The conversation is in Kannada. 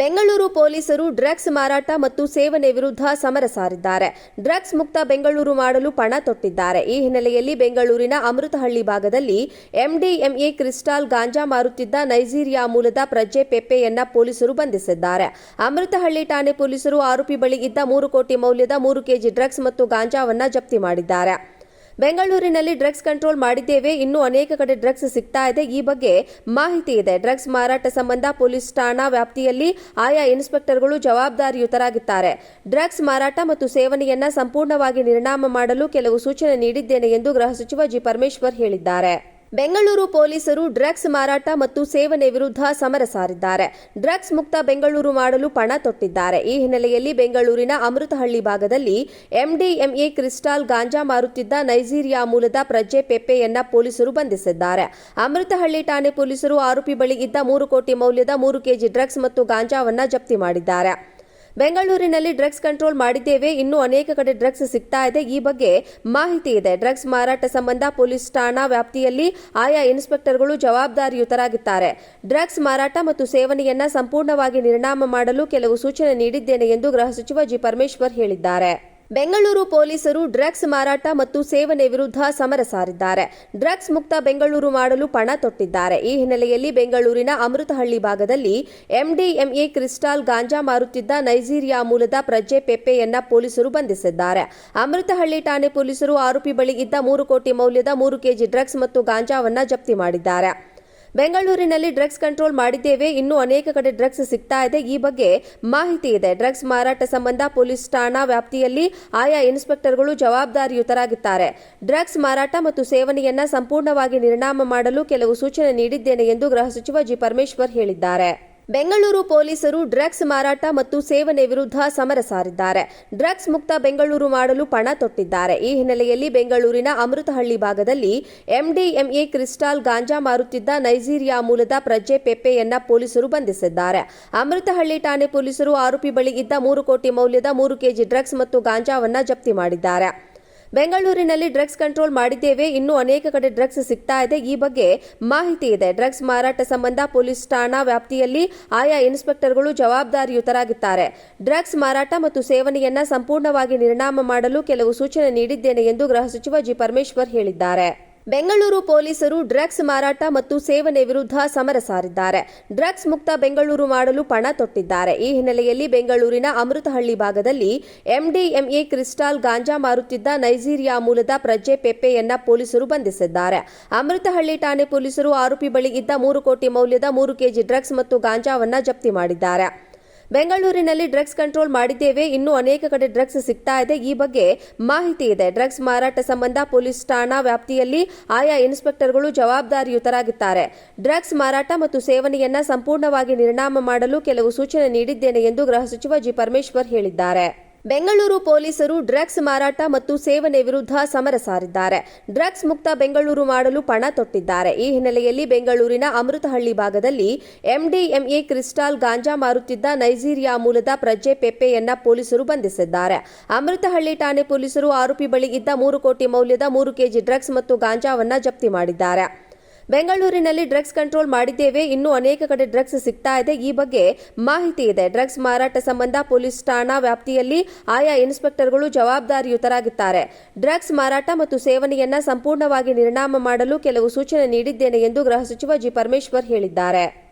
ಬೆಂಗಳೂರು ಪೊಲೀಸರು ಡ್ರಗ್ಸ್ ಮಾರಾಟ ಮತ್ತು ಸೇವನೆ ವಿರುದ್ಧ ಸಮರ ಸಾರಿದ್ದಾರೆ. ಡ್ರಗ್ಸ್ ಮುಕ್ತ ಬೆಂಗಳೂರು ಮಾಡಲು ಪಣ ತೊಟ್ಟಿದ್ದಾರೆ. ಈ ಹಿನ್ನೆಲೆಯಲ್ಲಿ ಬೆಂಗಳೂರಿನ ಅಮೃತಹಳ್ಳಿ ಭಾಗದಲ್ಲಿ ಎಂಡಿಎಂಎ ಕ್ರಿಸ್ಟಾಲ್ ಗಾಂಜಾ ಮಾರುತ್ತಿದ್ದ ನೈಜೀರಿಯಾ ಮೂಲದ ಪ್ರಜೆ ಪೆಪ್ಪೆಯನ್ನ ಪೊಲೀಸರು ಬಂಧಿಸಿದ್ದಾರೆ. ಅಮೃತಹಳ್ಳಿ ಠಾಣೆ ಪೊಲೀಸರು ಆರೋಪಿ ಬಳಿ ಇದ್ದ ಮೂರು ಕೋಟಿ ಮೌಲ್ಯದ ಮೂರು ಕೆಜಿ ಡ್ರಗ್ಸ್ ಮತ್ತು ಗಾಂಜಾವನ್ನ ಜಪ್ತಿ ಮಾಡಿದ್ದಾರೆ. ಬೆಂಗಳೂರಿನಲ್ಲಿ ಡ್ರಗ್ಸ್ ಕಂಟ್ರೋಲ್ ಮಾಡಿದ್ದೇವೆ. ಇನ್ನೂ ಅನೇಕ ಕಡೆ ಡ್ರಗ್ಸ್ ಸಿಗ್ತಾ ಇದೆ. ಈ ಬಗ್ಗೆ ಮಾಹಿತಿ ಇದೆ. ಡ್ರಗ್ಸ್ ಮಾರಾಟ ಸಂಬಂಧ ಪೊಲೀಸ್ ಠಾಣಾ ವ್ಯಾಪ್ತಿಯಲ್ಲಿ ಆಯಾ ಇನ್ಸ್ಪೆಕ್ಟರ್ಗಳು ಜವಾಬ್ದಾರಿಯುತರಾಗಿದ್ದಾರೆ. ಡ್ರಗ್ಸ್ ಮಾರಾಟ ಮತ್ತು ಸೇವನೆಯನ್ನ ಸಂಪೂರ್ಣವಾಗಿ ನಿರ್ಣಾಮ ಮಾಡಲು ಕೆಲವು ಸೂಚನೆ ನೀಡಿದ್ದೇನೆ ಎಂದು ಗೃಹ ಸಚಿವ ಜಿ. ಪರಮೇಶ್ವರ್ ಹೇಳಿದ್ದಾರೆ. ಬೆಂಗಳೂರು ಪೊಲೀಸರು ಡ್ರಗ್ಸ್ ಮಾರಾಟ ಮತ್ತು ಸೇವನೆ ವಿರುದ್ಧ ಸಮರ ಸಾರಿದ್ದಾರೆ. ಡ್ರಗ್ಸ್ ಮುಕ್ತ ಬೆಂಗಳೂರು ಮಾಡಲು ಪಣ ತೊಟ್ಟಿದ್ದಾರೆ. ಈ ಹಿನ್ನೆಲೆಯಲ್ಲಿ ಬೆಂಗಳೂರಿನ ಅಮೃತಹಳ್ಳಿ ಭಾಗದಲ್ಲಿ ಎಂಡಿಎಂಎ ಕ್ರಿಸ್ಟಾಲ್ ಗಾಂಜಾ ಮಾರುತ್ತಿದ್ದ ನೈಜೀರಿಯಾ ಮೂಲದ ಪ್ರಜೆ ಪೆಪ್ಪೆಯನ್ನ ಪೊಲೀಸರು ಬಂಧಿಸಿದ್ದಾರೆ. ಅಮೃತಹಳ್ಳಿ ಠಾಣೆ ಪೊಲೀಸರು ಆರೋಪಿ ಬಳಿ ಇದ್ದ ಮೂರು ಕೋಟಿ ಮೌಲ್ಯದ ಮೂರು ಕೆಜಿ ಡ್ರಗ್ಸ್ ಮತ್ತು ಗಾಂಜಾವನ್ನ ಜಪ್ತಿ ಮಾಡಿದ್ದಾರೆ. ಬೆಂಗಳೂರಿನಲ್ಲಿ ಡ್ರಗ್ಸ್ ಕಂಟ್ರೋಲ್ ಮಾಡಿದ್ದೇವೆ. ಇನ್ನೂ ಅನೇಕ ಕಡೆ ಡ್ರಗ್ಸ್ ಸಿಗ್ತಾ ಇದೆ. ಈ ಬಗ್ಗೆ ಮಾಹಿತಿ ಇದೆ. ಡ್ರಗ್ಸ್ ಮಾರಾಟ ಸಂಬಂಧ ಪೊಲೀಸ್ ಠಾಣಾ ವ್ಯಾಪ್ತಿಯಲ್ಲಿ ಆಯಾ ಇನ್ಸ್ಪೆಕ್ಟರ್ಗಳು ಜವಾಬ್ದಾರಿಯುತರಾಗಿದ್ದಾರೆ. ಡ್ರಗ್ಸ್ ಮಾರಾಟ ಮತ್ತು ಸೇವನೆಯನ್ನ ಸಂಪೂರ್ಣವಾಗಿ ನಿರ್ಣಾಮ ಮಾಡಲು ಕೆಲವು ಸೂಚನೆ ನೀಡಿದ್ದೇನೆ ಎಂದು ಗೃಹ ಸಚಿವ ಜಿ. ಪರಮೇಶ್ವರ್ ಹೇಳಿದ್ದಾರೆ. ಬೆಂಗಳೂರು ಪೊಲೀಸರು ಡ್ರಗ್ಸ್ ಮಾರಾಟ ಮತ್ತು ಸೇವನೆ ವಿರುದ್ಧ ಸಮರ ಸಾರಿದ್ದಾರೆ. ಡ್ರಗ್ಸ್ ಮುಕ್ತ ಬೆಂಗಳೂರು ಮಾಡಲು ಪಣ ತೊಟ್ಟಿದ್ದಾರೆ. ಈ ಹಿನ್ನೆಲೆಯಲ್ಲಿ ಬೆಂಗಳೂರಿನ ಅಮೃತಹಳ್ಳಿ ಭಾಗದಲ್ಲಿ ಎಂಡಿಎಂಎ ಕ್ರಿಸ್ಟಾಲ್ ಗಾಂಜಾ ಮಾರುತ್ತಿದ್ದ ನೈಜೀರಿಯಾ ಮೂಲದ ಪ್ರಜೆ ಪೆಪ್ಪೆಯನ್ನ ಪೊಲೀಸರು ಬಂಧಿಸಿದ್ದಾರೆ. ಅಮೃತಹಳ್ಳಿ ಠಾಣೆ ಪೊಲೀಸರು ಆರೋಪಿ ಬಳಿ ಇದ್ದ ಮೂರು ಕೋಟಿ ಮೌಲ್ಯದ ಮೂರು ಕೆಜಿ ಡ್ರಗ್ಸ್ ಮತ್ತು ಗಾಂಜಾವನ್ನ ಜಪ್ತಿ ಮಾಡಿದ್ದಾರೆ. ಬೆಂಗಳೂರಿನಲ್ಲಿ ಡ್ರಗ್ಸ್ ಕಂಟ್ರೋಲ್ ಮಾಡಿದ್ದೇವೆ. ಇನ್ನೂ ಅನೇಕ ಕಡೆ ಡ್ರಗ್ಸ್ ಸಿಗ್ತಾ ಇದೆ. ಈ ಬಗ್ಗೆ ಮಾಹಿತಿ ಇದೆ. ಡ್ರಗ್ಸ್ ಮಾರಾಟ ಸಂಬಂಧ ಪೊಲೀಸ್ ಠಾಣಾ ವ್ಯಾಪ್ತಿಯಲ್ಲಿ ಆಯಾ ಇನ್ಸ್ಪೆಕ್ಟರ್ಗಳು ಜವಾಬ್ದಾರಿಯುತರಾಗಿದ್ದಾರೆ. ಡ್ರಗ್ಸ್ ಮಾರಾಟ ಮತ್ತು ಸೇವನೆಯನ್ನ ಸಂಪೂರ್ಣವಾಗಿ ನಿರ್ಣಾಮ ಮಾಡಲು ಕೆಲವು ಸೂಚನೆ ನೀಡಿದ್ದೇನೆ ಎಂದು ಗೃಹ ಸಚಿವ ಜಿ. ಪರಮೇಶ್ವರ್ ಹೇಳಿದ್ದಾರೆ. ಬೆಂಗಳೂರು ಪೊಲೀಸರು ಡ್ರಗ್ಸ್ ಮಾರಾಟ ಮತ್ತು ಸೇವನೆ ವಿರುದ್ಧ ಸಮರ ಸಾರಿದ್ದಾರೆ. ಡ್ರಗ್ಸ್ ಮುಕ್ತ ಬೆಂಗಳೂರು ಮಾಡಲು ಪಣ ತೊಟ್ಟಿದ್ದಾರೆ. ಈ ಹಿನ್ನೆಲೆಯಲ್ಲಿ ಬೆಂಗಳೂರಿನ ಅಮೃತಹಳ್ಳಿ ಭಾಗದಲ್ಲಿ ಎಂಡಿಎಂಎ ಕ್ರಿಸ್ಟಾಲ್ ಗಾಂಜಾ ಮಾರುತ್ತಿದ್ದ ನೈಜೀರಿಯಾ ಮೂಲದ ಪ್ರಜೆ ಪೆಪ್ಪೆಯನ್ನ ಪೊಲೀಸರು ಬಂಧಿಸಿದ್ದಾರೆ. ಅಮೃತಹಳ್ಳಿ ಠಾಣೆ ಪೊಲೀಸರು ಆರೋಪಿ ಬಳಿ ಇದ್ದ ಮೂರು ಕೋಟಿ ಮೌಲ್ಯದ ಮೂರು ಕೆಜಿ ಡ್ರಗ್ಸ್ ಮತ್ತು ಗಾಂಜಾವನ್ನ ಜಪ್ತಿ ಮಾಡಿದ್ದಾರೆ. ಬೆಂಗಳೂರಿನಲ್ಲಿ ಡ್ರಗ್ಸ್ ಕಂಟ್ರೋಲ್ ಮಾಡಿದ್ದೇವೆ. ಇನ್ನೂ ಅನೇಕ ಕಡೆ ಡ್ರಗ್ಸ್ ಸಿಗ್ತಾ ಇದೆ. ಈ ಬಗ್ಗೆ ಮಾಹಿತಿ ಇದೆ. ಡ್ರಗ್ಸ್ ಮಾರಾಟ ಸಂಬಂಧ ಪೊಲೀಸ್ ಠಾಣಾ ವ್ಯಾಪ್ತಿಯಲ್ಲಿ ಆಯಾ ಇನ್ಸ್ಪೆಕ್ಟರ್ಗಳು ಜವಾಬ್ದಾರಿಯುತರಾಗಿದ್ದಾರೆ. ಡ್ರಗ್ಸ್ ಮಾರಾಟ ಮತ್ತು ಸೇವನೆಯನ್ನ ಸಂಪೂರ್ಣವಾಗಿ ನಿರ್ನಾಮ ಮಾಡಲು ಕೆಲವು ಸೂಚನೆ ನೀಡಿದ್ದೇನೆ ಎಂದು ಗೃಹ ಸಚಿವ ಜಿ. ಪರಮೇಶ್ವರ್ ಹೇಳಿದ್ದಾರೆ. ಬೆಂಗಳೂರು ಪೊಲೀಸರು ಡ್ರಗ್ಸ್ ಮಾರಾಟ ಮತ್ತು ಸೇವನೆ ವಿರುದ್ಧ ಸಮರ ಸಾರಿದ್ದಾರೆ. ಡ್ರಗ್ಸ್ ಮುಕ್ತ ಬೆಂಗಳೂರು ಮಾಡಲು ಪಣ ತೊಟ್ಟಿದ್ದಾರೆ. ಈ ಹಿನ್ನೆಲೆಯಲ್ಲಿ ಬೆಂಗಳೂರಿನ ಅಮೃತಹಳ್ಳಿ ಭಾಗದಲ್ಲಿ ಎಂಡಿಎಂಎ ಕ್ರಿಸ್ಟಾಲ್ ಗಾಂಜಾ ಮಾರುತ್ತಿದ್ದ ನೈಜೀರಿಯಾ ಮೂಲದ ಪ್ರಜೆ ಪೆಪ್ಪೆಯನ್ನ ಪೊಲೀಸರು ಬಂಧಿಸಿದ್ದಾರೆ. ಅಮೃತಹಳ್ಳಿ ಠಾಣೆ ಪೊಲೀಸರು ಆರೋಪಿ ಬಳಿ ಇದ್ದ ಮೂರು ಕೋಟಿ ಮೌಲ್ಯದ ಮೂರು ಕೆಜಿ ಡ್ರಗ್ಸ್ ಮತ್ತು ಗಾಂಜಾವನ್ನ ಜಪ್ತಿ ಮಾಡಿದ್ದಾರೆ. ಬೆಂಗಳೂರಿನಲ್ಲಿ ಡ್ರಗ್ಸ್ ಕಂಟ್ರೋಲ್ ಮಾಡಿದ್ದೇವೆ. ಇನ್ನೂ ಅನೇಕ ಕಡೆ ಡ್ರಗ್ಸ್ ಸಿಗ್ತಾ ಇದೆ. ಈ ಬಗ್ಗೆ ಮಾಹಿತಿ ಇದೆ. ಡ್ರಗ್ಸ್ ಮಾರಾಟ ಸಂಬಂಧ ಪೊಲೀಸ್ ಠಾಣಾ ವ್ಯಾಪ್ತಿಯಲ್ಲಿ ಆಯಾ ಇನ್ಸ್ಪೆಕ್ಟರ್ಗಳು ಜವಾಬ್ದಾರಿಯುತರಾಗಿದ್ದಾರೆ. ಡ್ರಗ್ಸ್ ಮಾರಾಟ ಮತ್ತು ಸೇವನೆಯನ್ನ ಸಂಪೂರ್ಣವಾಗಿ ನಿರ್ನಾಮ ಮಾಡಲು ಕೆಲವು ಸೂಚನೆ ನೀಡಿದ್ದೇನೆ ಎಂದು ಗೃಹ ಸಚಿವ ಜಿ. ಪರಮೇಶ್ವರ್ ಹೇಳಿದ್ದಾರೆ. ಬೆಂಗಳೂರು ಪೊಲೀಸರು ಡ್ರಗ್ಸ್ ಮಾರಾಟ ಮತ್ತು ಸೇವನೆ ವಿರುದ್ಧ ಸಮರ ಸಾರಿದ್ದಾರೆ. ಡ್ರಗ್ಸ್ ಮುಕ್ತ ಬೆಂಗಳೂರು ಮಾಡಲು ಪಣ ತೊಟ್ಟಿದ್ದಾರೆ. ಈ ಹಿನ್ನೆಲೆಯಲ್ಲಿ ಬೆಂಗಳೂರಿನ ಅಮೃತಹಳ್ಳಿ ಭಾಗದಲ್ಲಿ ಎಂಡಿಎಂಎ ಕ್ರಿಸ್ಟಾಲ್ ಗಾಂಜಾ ಮಾರುತ್ತಿದ್ದ ನೈಜೀರಿಯಾ ಮೂಲದ ಪ್ರಜೆ ಪೆಪ್ಪೆಯನ್ನ ಪೊಲೀಸರು ಬಂಧಿಸಿದ್ದಾರೆ. ಅಮೃತಹಳ್ಳಿ ಠಾಣೆ ಪೊಲೀಸರು ಆರೋಪಿ ಬಳಿ ಇದ್ದ ಮೂರು ಕೋಟಿ ಮೌಲ್ಯದ ಮೂರು ಕೆಜಿ ಡ್ರಗ್ಸ್ ಮತ್ತು ಗಾಂಜಾವನ್ನ ಜಪ್ತಿ ಮಾಡಿದ್ದಾರೆ. ಬೆಂಗಳೂರಿನಲ್ಲಿ ಡ್ರಗ್ಸ್ ಕಂಟ್ರೋಲ್ ಮಾಡಿದ್ದೇವೆ. ಇನ್ನೂ ಅನೇಕ ಕಡೆ ಡ್ರಗ್ಸ್ ಸಿಗ್ತಾ ಇದೆ. ಈ ಬಗ್ಗೆ ಮಾಹಿತಿ ಇದೆ. ಡ್ರಗ್ಸ್ ಮಾರಾಟ ಸಂಬಂಧ ಪೊಲೀಸ್ ಠಾಣಾ ವ್ಯಾಪ್ತಿಯಲ್ಲಿ ಆಯಾ ಇನ್ಸ್ಪೆಕ್ಟರ್ಗಳು ಜವಾಬ್ದಾರಿಯುತರಾಗಿದ್ದಾರೆ. ಡ್ರಗ್ಸ್ ಮಾರಾಟ ಮತ್ತು ಸೇವನೆಯನ್ನ ಸಂಪೂರ್ಣವಾಗಿ ನಿರ್ನಾಮ ಮಾಡಲು ಕೆಲವು ಸೂಚನೆ ನೀಡಿದ್ದೇನೆ ಎಂದು ಗೃಹ ಸಚಿವ ಜಿ. ಪರಮೇಶ್ವರ್ ಹೇಳಿದ್ದಾರೆ.